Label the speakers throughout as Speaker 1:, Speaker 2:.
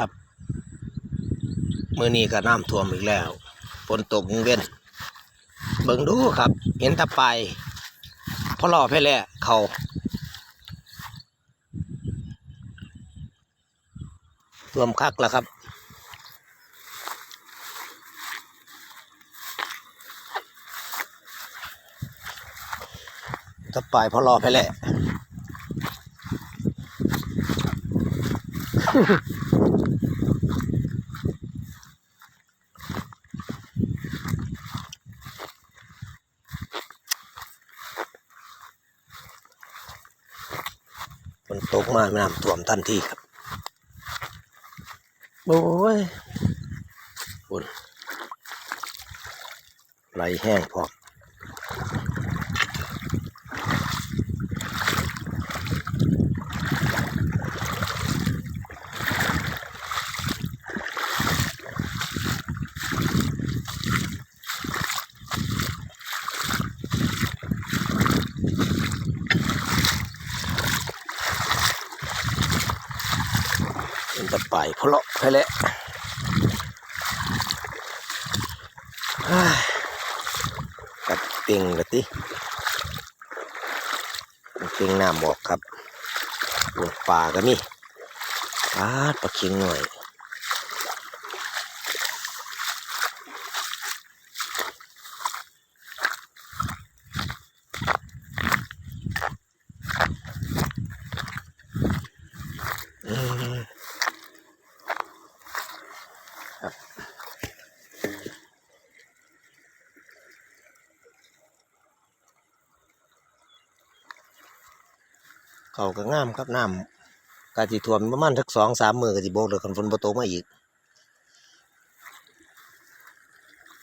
Speaker 1: ครับมือนี้ก็น้ำท่วมอีกแล้วฝนตกเว้นเบิ่งดูครับ เห็นตะไปายพอรอไปแล้วเขาท่วมคักแล้วครับตะไปายพอรอไปแล้ นตกมาน้ำท่วมทันทีครับโอ้ยฝนไหลแห้งพร้อม เป็นตะไปพะเลาะไปแล้วอ้ยกัดเต็งกะติเต็งน้ำบอกครับบนป่าก็มีปาดปลาเค็งหน่อยอืมครับ เขาก็งามครับน้ำกาจิท่วมประมาณสักสองสามมือก็จิโบกเลยคันฝนบ่ตมาอีก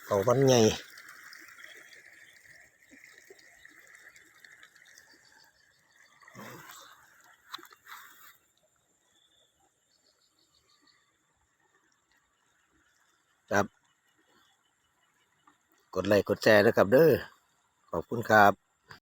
Speaker 1: เขามันใหญ่ครับ กดไลค์กดแชร์นะครับเด้อขอบคุณครับ